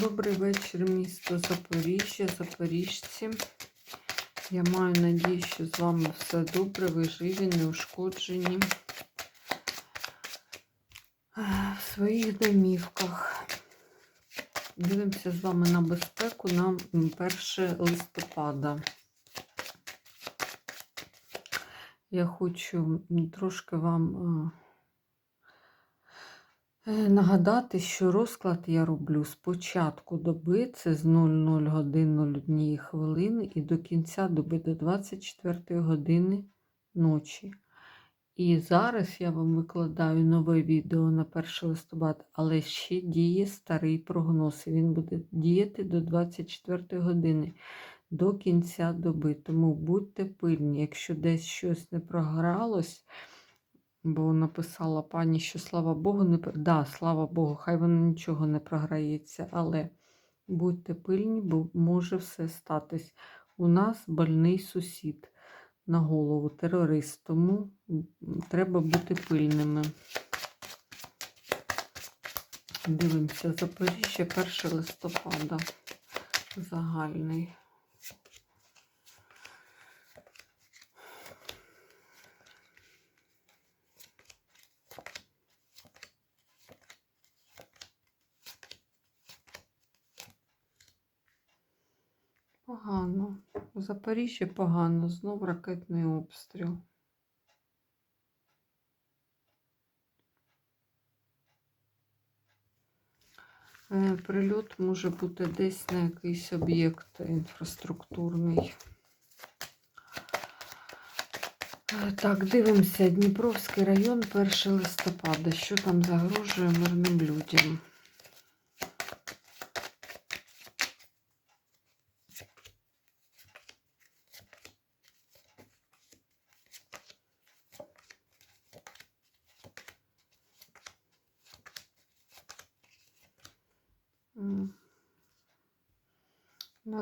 Добрий вечір, місто Запоріжжя, Запоріжці. Я маю надію, що з вами все добре, ви живі, не ушкоджені в своїх домівках. Дивимося з вами на безпеку на 1 листопада. Я хочу трошки вам Е, Нагадати, що розклад я роблю з початку доби, це з 00 годин 01 хвилини і до кінця доби до 24 години ночі. І зараз я вам викладаю нове відео на 1 листопада, але ще діє старий прогноз. Він буде діяти до 24 години, до кінця доби. Тому будьте пильні, якщо десь щось не програлось. Бо написала пані, що слава Богу, не да, слава Богу, хай воно нічого не програється, але будьте пильні, бо може все статись. У нас больний сусід на голову, терорист, тому треба бути пильними. Дивимося, Запоріжжя, 1 листопада. Загальний. Погано. У Запоріжжі погано. Знов ракетний обстріл. Е, Прильот може бути десь на якийсь об'єкт інфраструктурний. Е, Так, дивимося. Дніпровський район, 1 листопада. Що там загрожує мирним людям?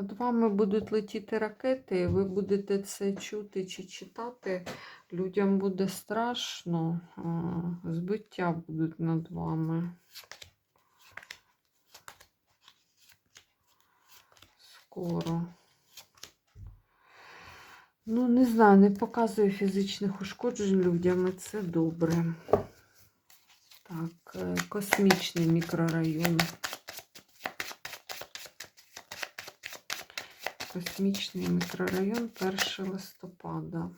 Над вами будуть летіти ракети, ви будете це чути чи читати. Людям буде страшно, збиття будуть над вами. Скоро. Ну, не знаю, не показує фізичних ушкоджень людям, і це добре. Так, е, космічний мікрорайон. Космічний мікрорайон 1 листопада.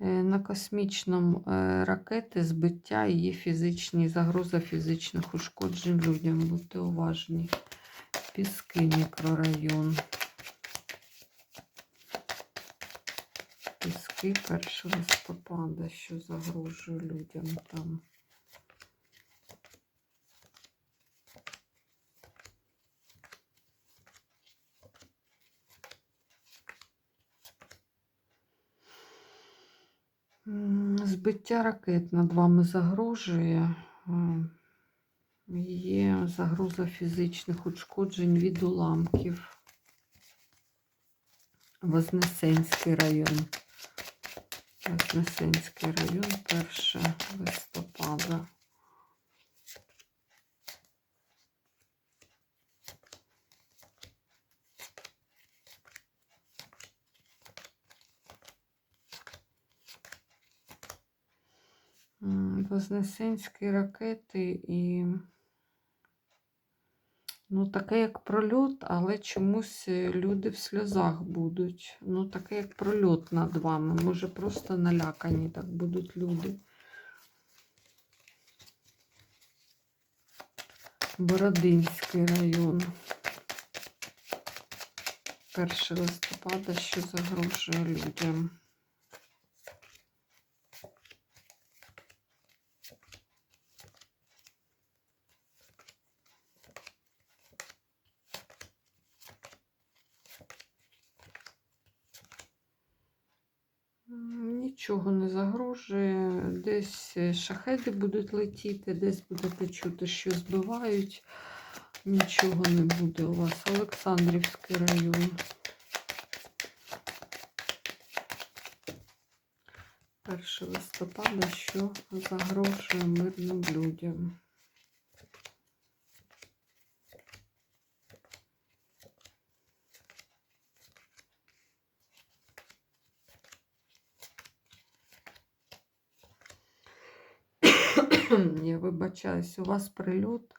Е, На космічному е, ракети збиття і є фізичні загроза фізичних ушкоджень людям. Будьте уважні. Піски мікрорайон. Піски 1 листопада, що загрожує людям там. Збиття ракет над вами загрожує. Е, Є загроза фізичних ушкоджень від уламків. Вознесенський район. Вознесенський район, 1 листопада. Вознесенські ракети і ну, таке як прольот, але чомусь е, люди в сльозах будуть. Ну, таке як прольот над вами. Може, просто налякані так будуть люди. Бородинський район. 1 листопада, що загрожує людям. М, Нічого не загрожує. Десь шахеди будуть летіти, десь будете чути, що збивають. Нічого не буде у вас. Олександрівський район. Перше листопада, що загрожує мирним людям. Вибачаюсь, у вас прильот.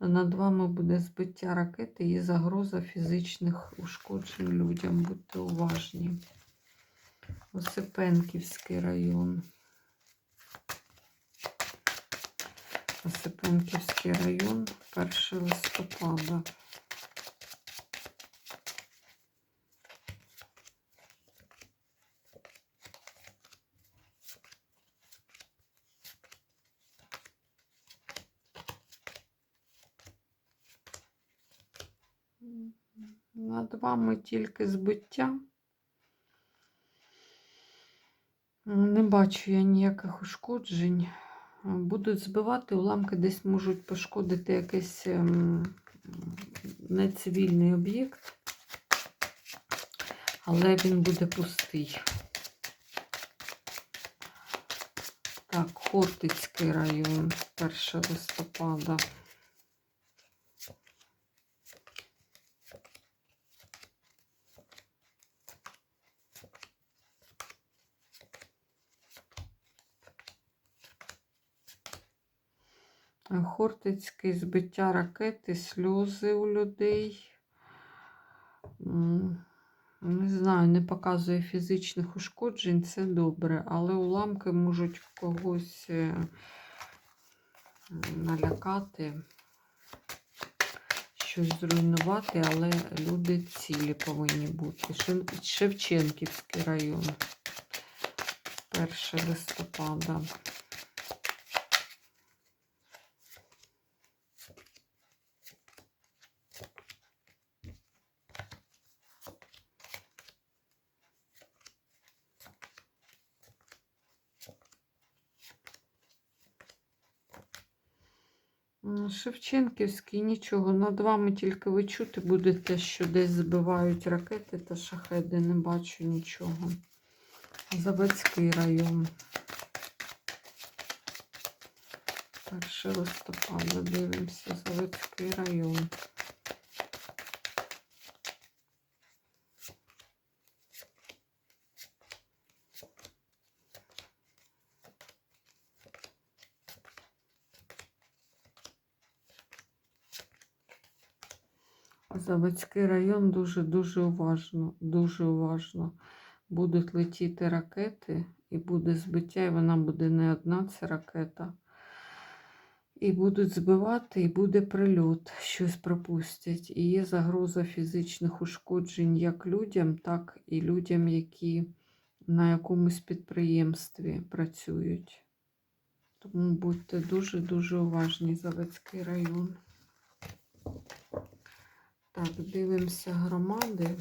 Над вами буде збиття ракети і загроза фізичних ушкоджень людям. Будьте уважні. Осипенківський район. Осипенківський район, 1 листопада. Над вами тільки збиття. Не бачу я ніяких ушкоджень. Будуть збивати, уламки десь можуть пошкодити якийсь ем, нецивільний об'єкт, але він буде пустий. Так, Хортицький район, 1 листопада. Хортицький збиття ракети, сльози у людей. Не знаю, не показує фізичних ушкоджень, це добре, але уламки можуть когось е, налякати, щось зруйнувати, але люди цілі повинні бути. Шевченківський район, 1 листопада. Шевченківський нічого. Над вами тільки ви чути будете, що десь збивають ракети та шахеди. Не бачу нічого. Заводський район. 1 листопада дивимося. Заводський район. Заводський район дуже-дуже уважно, дуже уважно. Будуть летіти ракети, і буде збиття, і вона буде не одна, ця ракета. І будуть збивати, і буде прильот, щось пропустять. І є загроза фізичних ушкоджень як людям, так і людям, які на якомусь підприємстві працюють. Тому будьте дуже-дуже уважні, Заводський район. Так, дивимося громади.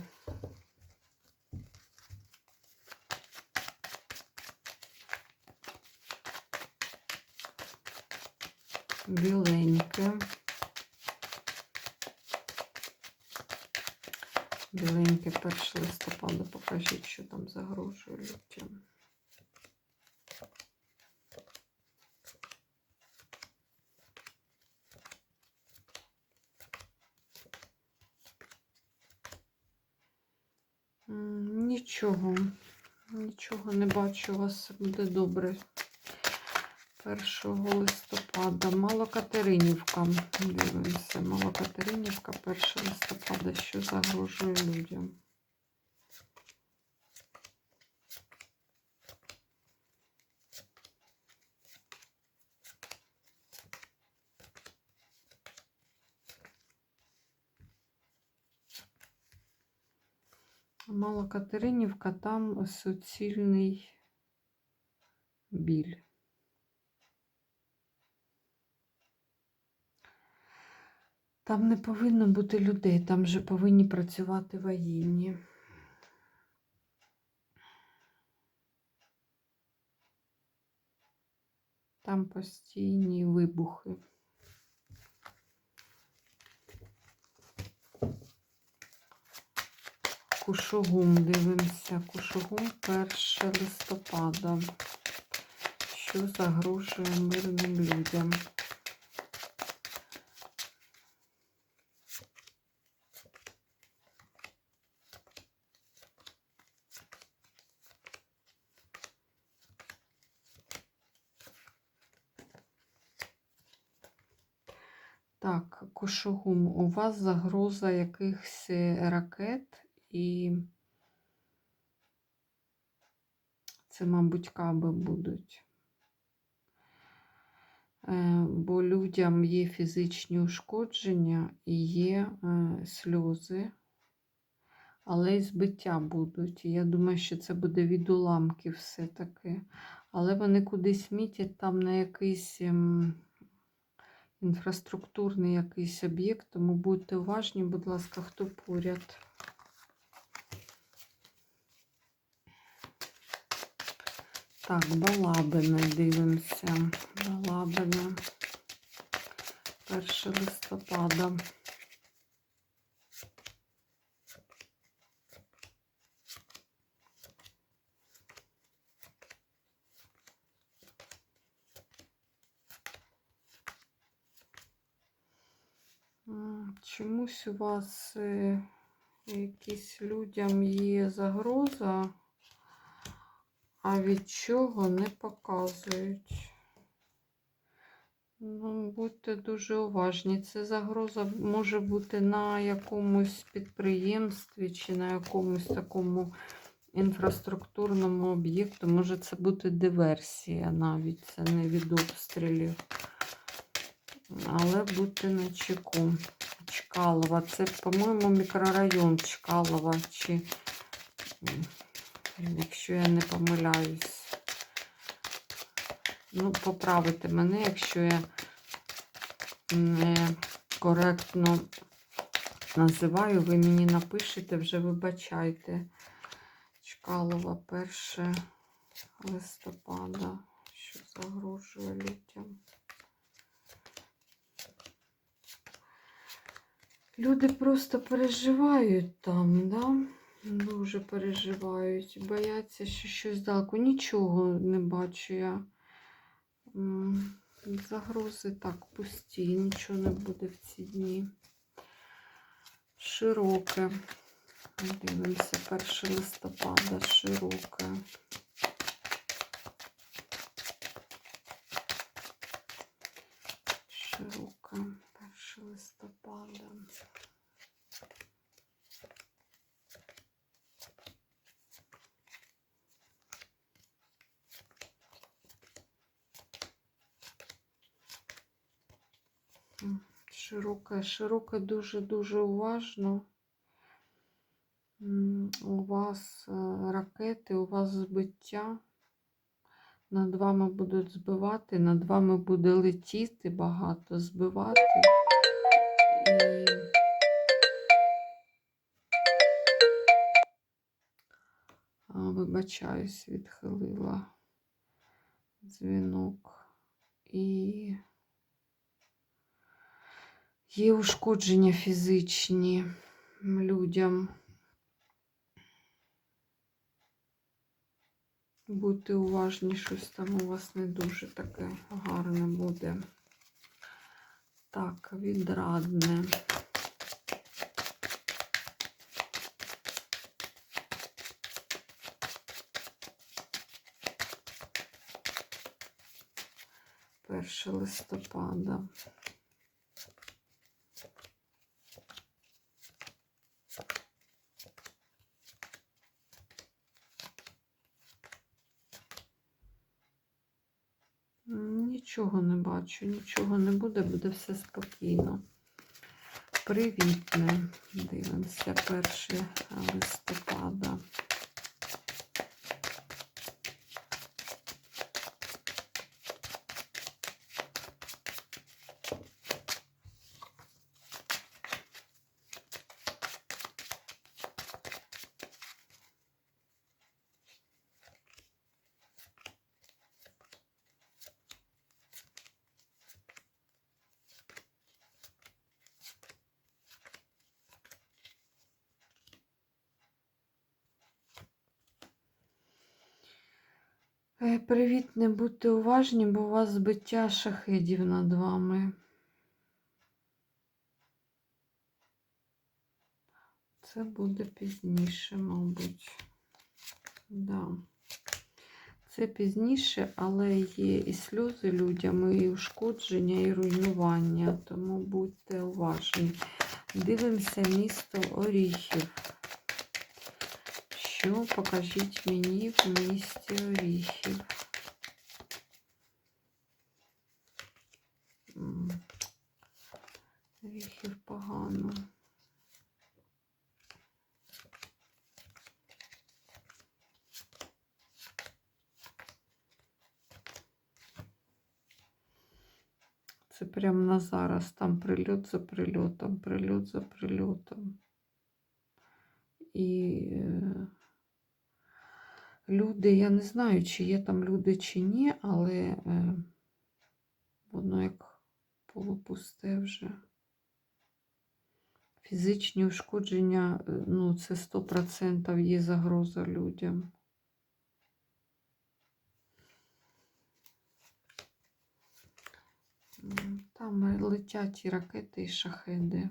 Біленьке. Біленьке 1 листопада. Покажіть, що там загрожує людям. Нічого, нічого не бачу, у вас буде добре. 1 листопада. Малокатеринівка. Дивимося. Малокатеринівка, 1 листопада. Що загрожує людям? Малокатеринівка, там суцільний біль. Там не повинно бути людей, там же повинні працювати воєнні. Там постійні вибухи. Кушугум дивимося. Кушугум 1 листопада. Що загрожує мирним людям? Так, Кушугум, у вас загроза якихось ракет і це, мабуть, каби будуть. Е, Бо людям є фізичні ушкодження і є е, сльози, але й збиття будуть. І Я думаю, що це буде від уламків все-таки. Але вони кудись мітять там на якийсь ем, інфраструктурний якийсь об'єкт, тому будьте уважні, будь ласка, хто поряд. Так, Балабина дивимося. Балабина. 1 листопада. Чомусь у вас е, якісь людям є загроза, а від чого не показують. Ну, будьте дуже уважні. Це загроза може бути на якомусь підприємстві чи на якомусь такому інфраструктурному об'єкту. Може це бути диверсія навіть, це не від обстрілів. Але будьте на чеку. Чкалова. Це, по-моєму, мікрорайон Чкалова, чи, якщо я не помиляюсь. Ну, поправите мене, якщо я не коректно називаю, ви мені напишете, вже вибачайте. Чкалова 1 листопада, що загрожує людям. Люди просто переживають там, да? Дуже переживають, бояться, що щось далеко. Нічого не бачу я. Загрози так пусті, нічого не буде в ці дні. Широке. Дивимося, 1 листопада, широке. Широке, 1 листопада. Широке, широке, дуже-дуже уважно. У вас е, ракети, у вас збиття. Над вами будуть збивати, над вами буде летіти багато, збивати. І... Вибачаюсь, відхилила дзвінок. І є ушкодження фізичні людям. Будьте уважні, щось там у вас не дуже таке гарне буде. Так, відрадне. Перше листопада. Нічого не бачу, нічого не буде, буде все спокійно. Привітне. Дивимося 1 листопада. Привіт, не будьте уважні, бо у вас збиття шахедів над вами. Це буде пізніше, мабуть. Да. Це пізніше, але є і сльози людям, і ушкодження, і руйнування, тому будьте уважні. Дивимося місто Оріхів. Що покажіть мені в місті Оріхів? Оріхів погано. Це прямо на зараз. Там прильот за прильотом, прильот за прильотом. І е, люди, я не знаю, чи є там люди, чи ні, але е, воно як полупусте вже. Фізичні ушкодження, е, ну, це 100% є загроза людям. Там летять і ракети, і шахеди.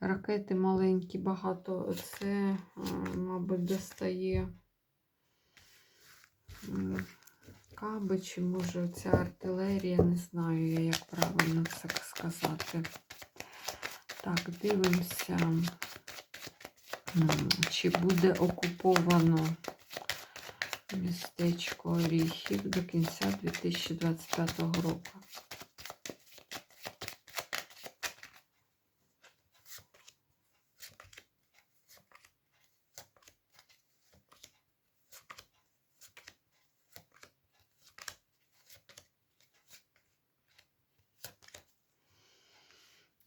Ракети маленькі, багато. Це, е, мабуть, достає каби, чи може ця артилерія, не знаю я, як правильно це сказати. Так, дивимося, чи буде окуповано містечко Оріхів до кінця 2025 року.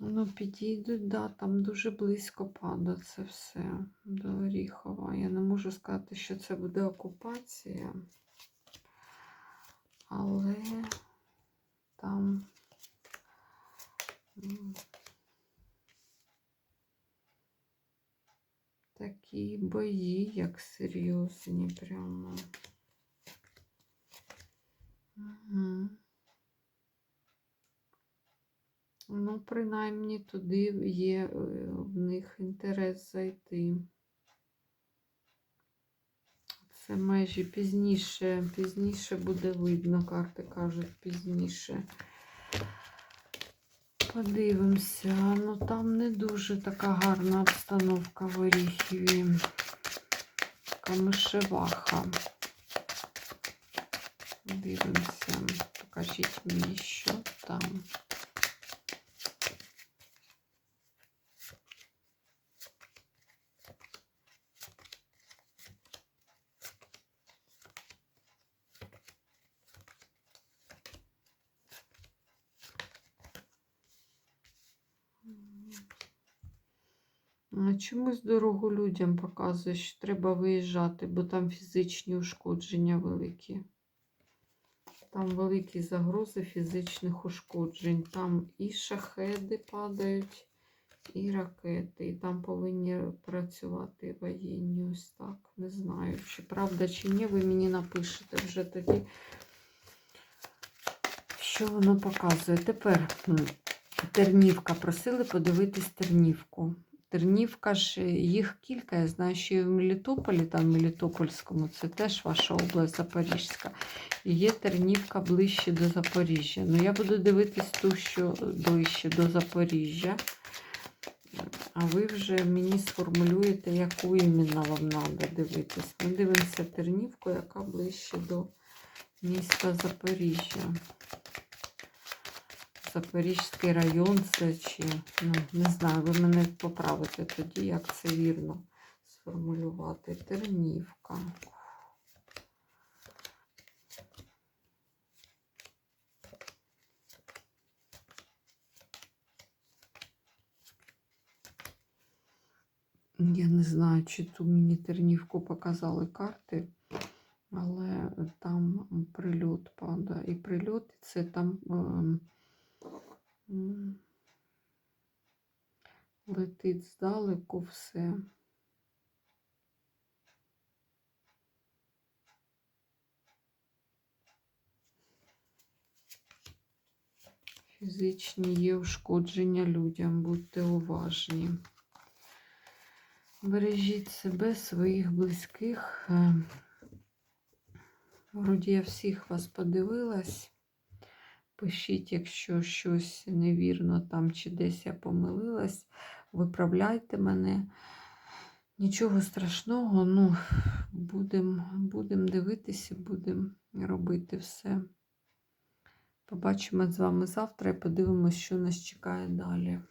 Ну, підійдуть, да, там дуже близько пада це все до Оріхова. Я не можу сказати, що це буде окупація, але там такі бої, як серйозні, прямо. Угу. Ну, принаймні туди є е, в них інтерес зайти. Це межі пізніше, пізніше буде видно, карти кажуть пізніше. Подивимося. Ну там не дуже така гарна обстановка в Оріхіві. Камишеваха. Дивимося. Покажіть мені, що там. А Чомусь дорогу людям показує, що треба виїжджати, бо там фізичні ушкодження великі. Там великі загрози фізичних ушкоджень. Там і шахеди падають, і ракети. І там повинні працювати воєнні. Ось так. Не знаю, чи правда, чи ні. Ви мені напишете вже тоді, що воно показує. Тепер Тернівка. Просили подивитись Тернівку. Тернівка ж, е, їх кілька. Я знаю, що і в Мелітополі, там в Мелітопольському, це теж ваша область Запорізька. І є Тернівка ближче до Запоріжжя. Ну, я буду дивитись ту, що ближче до Запоріжжя. А ви вже мені сформулюєте, яку іменно вам треба дивитись. Ми дивимося Тернівку, яка ближче до міста Запоріжжя. Запорізький район це чи, ну, не знаю, ви мене поправите тоді, як це вірно сформулювати. Тернівка. Я не знаю, чи ту мені Тернівку показали карти, але там прильот падає. І прильот це там. М. Летить здалеку все. Фізичні є ушкодження людям, будьте уважні. Бережіть себе, своїх близьких. Е, вроді я всіх вас подивилась. Пишіть, якщо щось невірно там чи десь я помилилась, виправляйте мене. Нічого страшного, ну, будемо будем дивитися, будемо робити все. Побачимо з вами завтра і подивимось, що нас чекає далі.